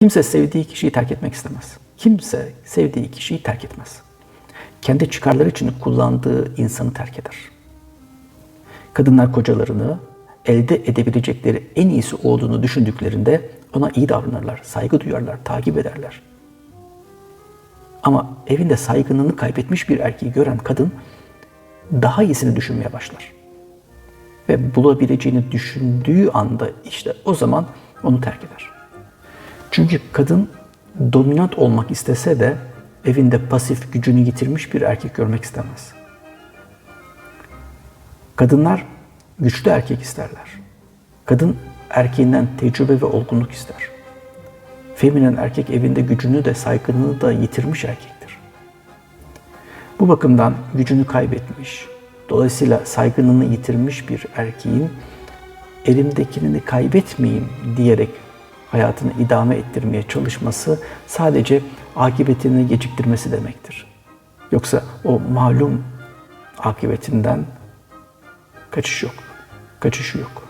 Kimse sevdiği kişiyi terk etmek istemez. Kimse sevdiği kişiyi terk etmez. Kendi çıkarları için kullandığı insanı terk eder. Kadınlar kocalarını elde edebilecekleri en iyisi olduğunu düşündüklerinde ona iyi davranırlar, saygı duyarlar, takip ederler. Ama evinde saygınlığını kaybetmiş bir erkeği gören kadın daha iyisini düşünmeye başlar. Ve bulabileceğini düşündüğü anda işte o zaman onu terk eder. Çünkü kadın dominant olmak istese de evinde pasif gücünü yitirmiş bir erkek görmek istemez. Kadınlar güçlü erkek isterler. Kadın erkeğinden tecrübe ve olgunluk ister. Feminen erkek evinde gücünü de saygınlığını da yitirmiş erkektir. Bu bakımdan gücünü kaybetmiş, dolayısıyla saygınlığını yitirmiş bir erkeğin elimdekini kaybetmeyeyim diyerek hayatını idame ettirmeye çalışması sadece akıbetini geciktirmesi demektir. Yoksa o malum akıbetinden kaçış yok. Kaçışı yok.